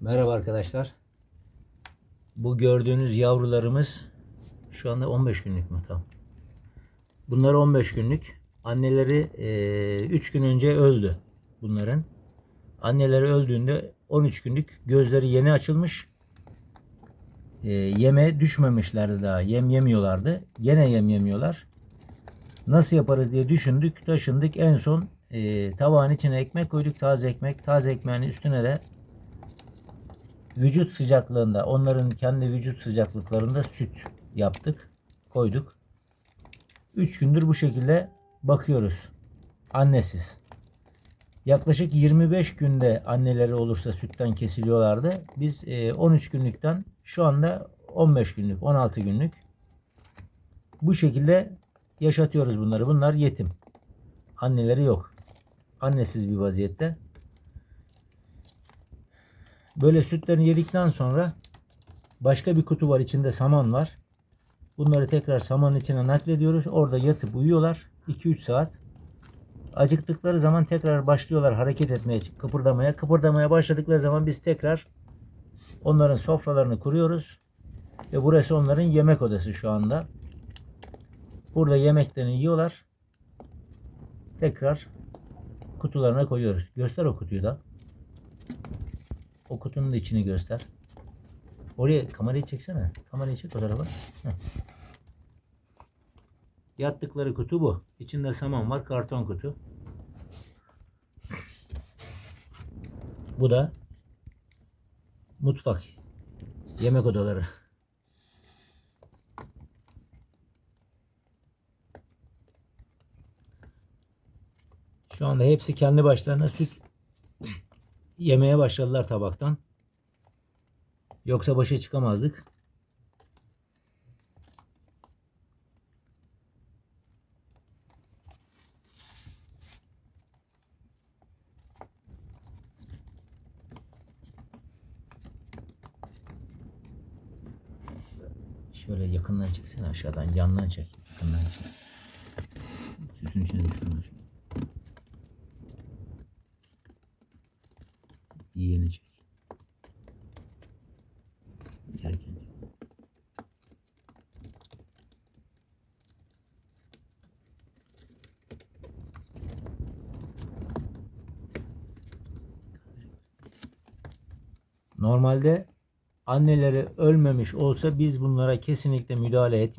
Merhaba arkadaşlar. Bu gördüğünüz yavrularımız şu anda 15 günlük mü? Tamam. Bunlar 15 günlük. Anneleri 3 gün önce öldü bunların. Anneleri öldüğünde 13 günlük gözleri yeni açılmış. E, yeme düşmemişlerdi daha. Yem yemiyorlardı. Gene yem yemiyorlar. Nasıl yaparız diye düşündük, taşındık. En son e, tabağın içine ekmek koyduk. Taze ekmek. Taze ekmeğin üstüne de vücut sıcaklığında onların kendi vücut sıcaklıklarında süt yaptık. Koyduk. 3 gündür bu şekilde bakıyoruz. Annesiz. Yaklaşık 25 günde anneleri olursa sütten kesiliyorlardı. Biz e, 13 günlükten şu anda 15 günlük, 16 günlük bu şekilde yaşatıyoruz bunları. Bunlar yetim. Anneleri yok. Annesiz bir vaziyette. Böyle sütlerini yedikten sonra başka bir kutu var. içinde saman var. Bunları tekrar samanın içine naklediyoruz. Orada yatıp uyuyorlar. 2-3 saat. Acıktıkları zaman tekrar başlıyorlar hareket etmeye, kıpırdamaya. Kıpırdamaya başladıkları zaman biz tekrar onların sofralarını kuruyoruz. Ve burası onların yemek odası şu anda. Burada yemeklerini yiyorlar. Tekrar kutularına koyuyoruz. Göster o kutuyu da. O kutunun da içini göster. Oraya kamerayı çeksene. Kamerayı çek o tarafa. Heh. Yattıkları kutu bu. İçinde saman var. Karton kutu. Bu da mutfak. Yemek odaları. Şu anda hepsi kendi başlarına süt yemeye başladılar tabaktan. Yoksa başa çıkamazdık. Şöyle yakından çeksene aşağıdan yandan çek. Yakından çek. Sütün içine düşürme. Yiyeni çek. Yerken. Normalde anneleri ölmemiş olsa biz bunlara kesinlikle müdahale etmiyoruz.